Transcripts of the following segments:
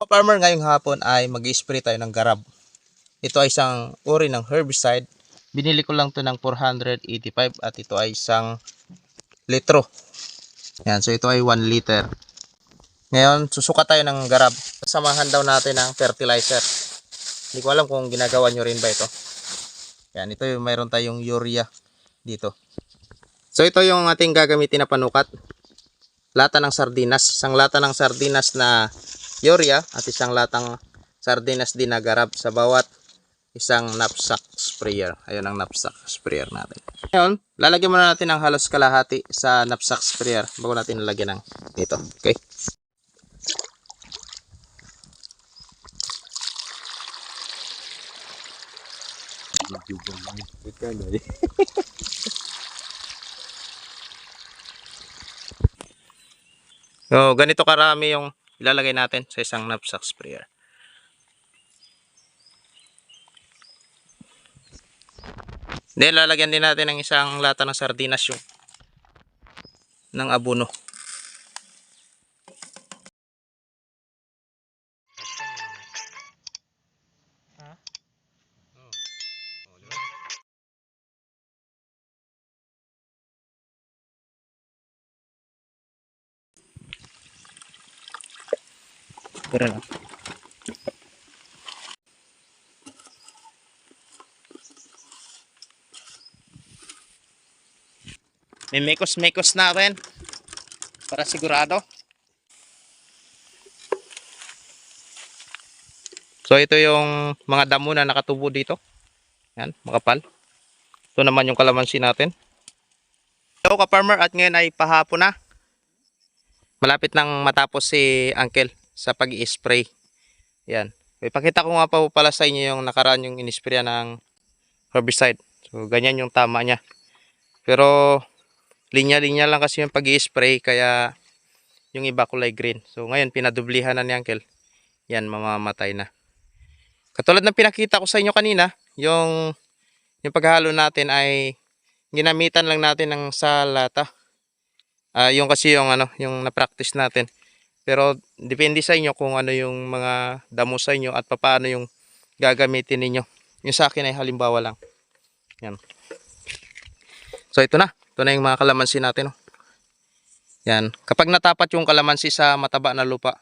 Farmer ngayong hapon ay mag-spray tayo ng garab. Ito ay isang uri ng herbicide. Binili ko lang to ng 485 at ito ay isang litro. Yan, so ito ay 1 liter. Ngayon, susuka tayo ng garab. Samahan daw natin ng fertilizer. Hindi ko alam kung ginagawa nyo rin ba ito. Yan, ito yung mayroon tayong urea dito. So ito yung ating gagamitin na panukat. Lata ng sardinas. Isang lata ng sardinas na urea at isang latang sardinas din na garab sa bawat isang knapsack sprayer. Ayun ang knapsack sprayer natin. Ngayon, lalagyan muna natin ng halos kalahati sa knapsack sprayer bago natin lalagyan ng dito. Okay? So, ganito karami yung ilalagay natin sa isang knapsack sprayer. Then, lalagyan din natin ng isang lata ng sardinas yung ng abono. Pero na. May mekos-mekos na rin. Para sigurado. So ito yung mga damo na nakatubo dito. Yan, makapal. Ito naman yung kalamansi natin. Hello ka-farmer at ngayon ay pahapon na. Malapit nang matapos si Uncle sa pag spray Yan. Ipakita ko nga pa pala sa inyo yung nakaraan yung inisprayan ng herbicide. So ganyan yung tama niya. Pero linya-linya lang kasi yung pag spray kaya yung iba kulay green. So ngayon pinadublihan na ni Uncle. Yan mamamatay na. Katulad ng pinakita ko sa inyo kanina, yung yung paghalo natin ay ginamitan lang natin ng sa lata. Ah, yung kasi yung ano, yung na-practice natin. Pero depende sa inyo kung ano yung mga damo sa inyo at paano yung gagamitin ninyo. Yung sa akin ay halimbawa lang. Yan. So ito na. Ito na yung mga kalamansi natin. Oh. Yan. Kapag natapat yung kalamansi sa mataba na lupa,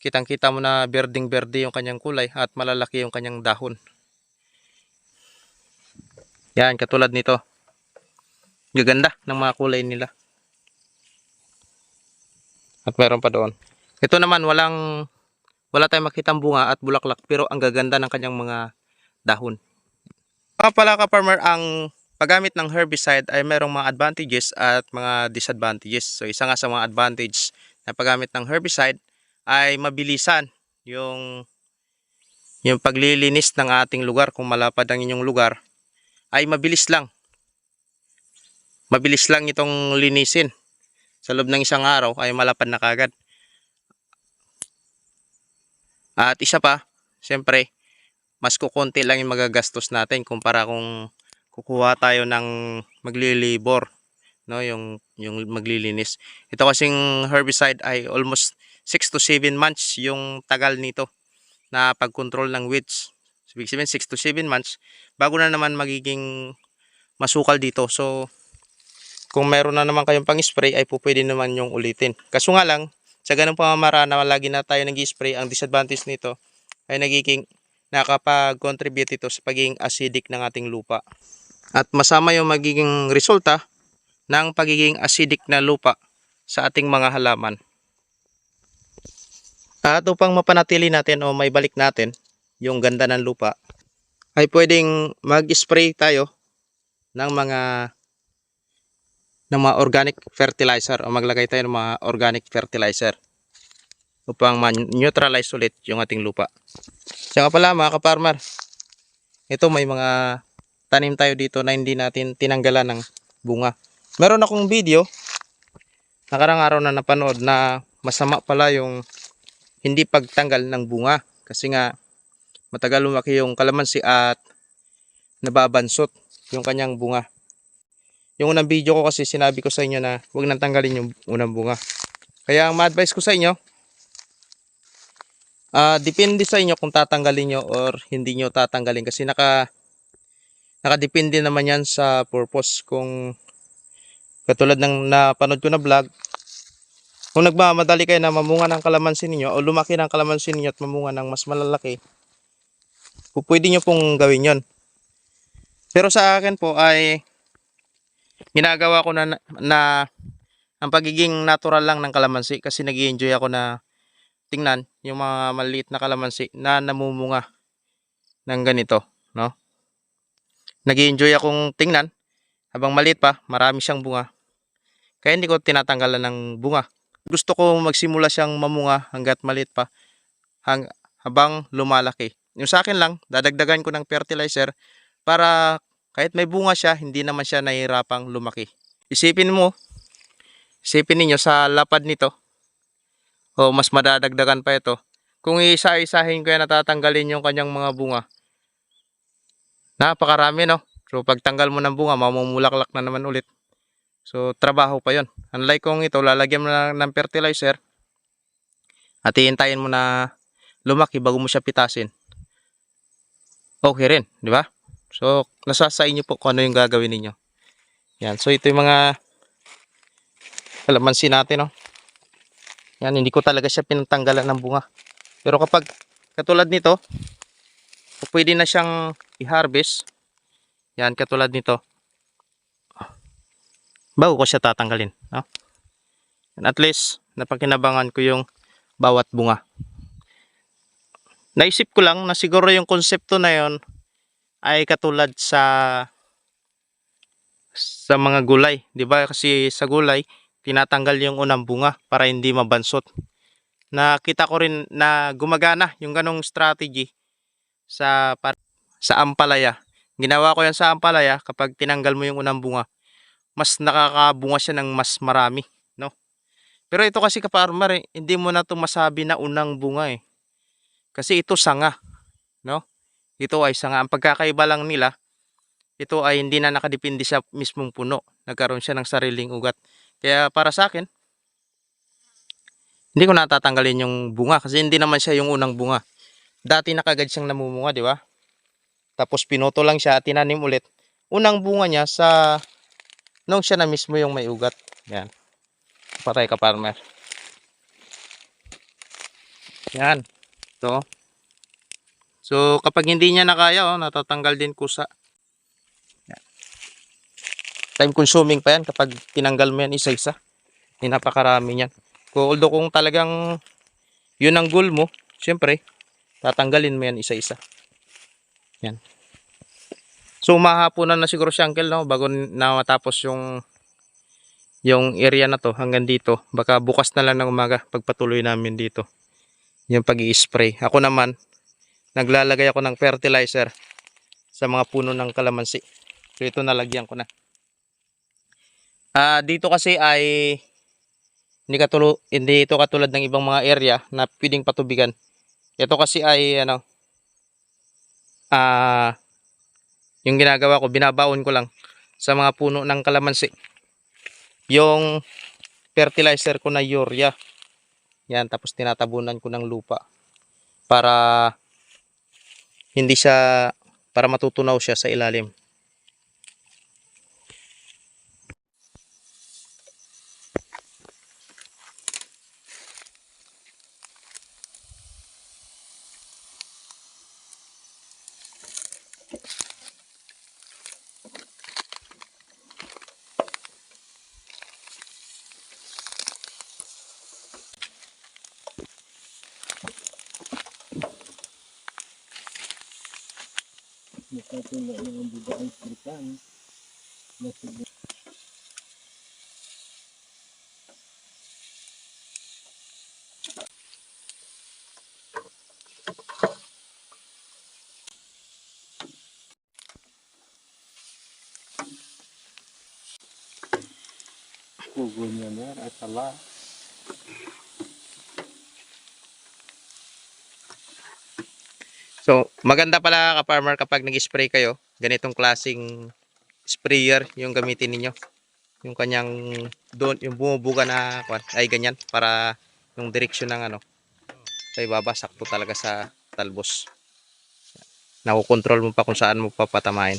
kitang kita mo na berding berde yung kanyang kulay at malalaki yung kanyang dahon. Yan, katulad nito. Gaganda ng mga kulay nila. At meron pa doon. Ito naman walang wala tayong makitang bunga at bulaklak pero ang gaganda ng kanyang mga dahon. Pa pala ka farmer ang paggamit ng herbicide ay merong mga advantages at mga disadvantages. So isa nga sa mga advantage na paggamit ng herbicide ay mabilisan yung yung paglilinis ng ating lugar kung malapad ang inyong lugar ay mabilis lang. Mabilis lang itong linisin sa loob ng isang araw ay malapad na kagad. At isa pa, siyempre, mas kukunti lang yung magagastos natin kumpara kung kukuha tayo ng maglilibor, no, yung yung maglilinis. Ito kasing herbicide ay almost 6 to 7 months yung tagal nito na pag-control ng weeds. Ibig sabihin 6 to 7 months bago na naman magiging masukal dito. So, kung meron na naman kayong pang-spray ay po naman yung ulitin. Kaso nga lang, sa ganung pamamaraan na lagi na tayo nag-spray, ang disadvantage nito ay nagiging nakapag-contribute ito sa pagiging acidic ng ating lupa. At masama yung magiging resulta ng pagiging acidic na lupa sa ating mga halaman. At upang mapanatili natin o may balik natin yung ganda ng lupa, ay pwedeng mag-spray tayo ng mga ng mga organic fertilizer o maglagay tayo ng mga organic fertilizer upang ma-neutralize ulit yung ating lupa. Tsaka pala mga kaparmer, ito may mga tanim tayo dito na hindi natin tinanggalan ng bunga. Meron akong video, nakarang araw na napanood na masama pala yung hindi pagtanggal ng bunga kasi nga matagal lumaki yung kalamansi at nababansot yung kanyang bunga. Yung unang video ko kasi sinabi ko sa inyo na huwag nang tanggalin yung unang bunga. Kaya ang ma-advise ko sa inyo Ah, depende sa inyo kung tatanggalin nyo or hindi nyo tatanggalin. Kasi naka nakadepende naman yan sa purpose. Kung katulad ng napanood ko na vlog kung nagmamadali kayo na mamunga ng kalamansi ninyo o lumaki ng kalamansi ninyo at mamunga ng mas malalaki pwede nyo pong gawin yon pero sa akin po ay ginagawa ko na, na ang pagiging natural lang ng kalamansi kasi nag enjoy ako na tingnan yung mga maliit na kalamansi na namumunga ng ganito, no? nag enjoy akong tingnan habang maliit pa, marami siyang bunga. Kaya hindi ko tinatanggalan ng bunga. Gusto ko magsimula siyang mamunga hanggat maliit pa hang, habang lumalaki. Yung sa akin lang, dadagdagan ko ng fertilizer para kahit may bunga siya, hindi naman siya nahihirapang lumaki. Isipin mo, isipin ninyo sa lapad nito, o mas madadagdagan pa ito. Kung isa-isahin ko yan natatanggalin yung kanyang mga bunga, napakarami no. So pagtanggal mo ng bunga, mamumulaklak na naman ulit. So trabaho pa yon. Unlike kung ito, lalagyan mo na ng fertilizer at hihintayin mo na lumaki bago mo siya pitasin. Okay rin, di ba? So nasa sa inyo po kung ano yung gagawin ninyo. Yan, so ito yung mga kalamansi natin no. Yan, hindi ko talaga siya pinatanggalan ng bunga. Pero kapag katulad nito, pwede na siyang i-harvest. Yan, katulad nito. Bago ko siya tatanggalin. No? At least, napakinabangan ko yung bawat bunga. Naisip ko lang na siguro yung konsepto na yon ay katulad sa sa mga gulay, 'di ba? Kasi sa gulay, tinatanggal yung unang bunga para hindi mabansot. Nakita ko rin na gumagana yung ganong strategy sa sa ampalaya. Ginawa ko yan sa ampalaya kapag tinanggal mo yung unang bunga, mas nakakabunga siya ng mas marami, no? Pero ito kasi kaparmer, eh, hindi mo na to masabi na unang bunga eh. Kasi ito sanga, no? Ito ay sanga. Ang pagkakaiba lang nila, ito ay hindi na nakadepende sa mismong puno. Nagkaroon siya ng sariling ugat. Kaya para sa akin, hindi ko natatanggalin yung bunga kasi hindi naman siya yung unang bunga. Dati nakagad siyang namumunga, di ba? Tapos pinoto lang siya at tinanim ulit. Unang bunga niya sa nung siya na mismo yung may ugat. Yan. Patay ka, farmer. Yan. Ito. So, kapag hindi niya na kaya, oh, natatanggal din kusa. Yan. Time consuming pa yan kapag tinanggal mo yan isa-isa. Napakarami niyan. Kung, although kung talagang yun ang goal mo, syempre, tatanggalin mo yan isa-isa. Yan. So mahapunan na siguro si Uncle no bago na matapos yung yung area na to hanggang dito. Baka bukas na lang ng umaga pagpatuloy namin dito. Yung pag spray Ako naman naglalagay ako ng fertilizer sa mga puno ng kalamansi. So ito nalagyan ko na. Ah dito kasi ay hindi katulo hindi ito katulad ng ibang mga area na pwedeng patubigan. Ito kasi ay ano ah yung ginagawa ko, binabaon ko lang sa mga puno ng kalamansi. Yung fertilizer ko na urea. Yan, tapos tinatabunan ko ng lupa para hindi siya, para matutunaw siya sa ilalim. Nakatula ng bugaan Afrikan. Nasa Pugo niya na at sala. So, maganda pala ka-farmer kapag nag-spray kayo, ganitong klasing sprayer yung gamitin ninyo. Yung kanyang doon yung bumubuga na ay ganyan para yung direksyon ng ano Sa ibaba, sakto talaga sa talbos. Nakukontrol mo pa kung saan mo papatamain.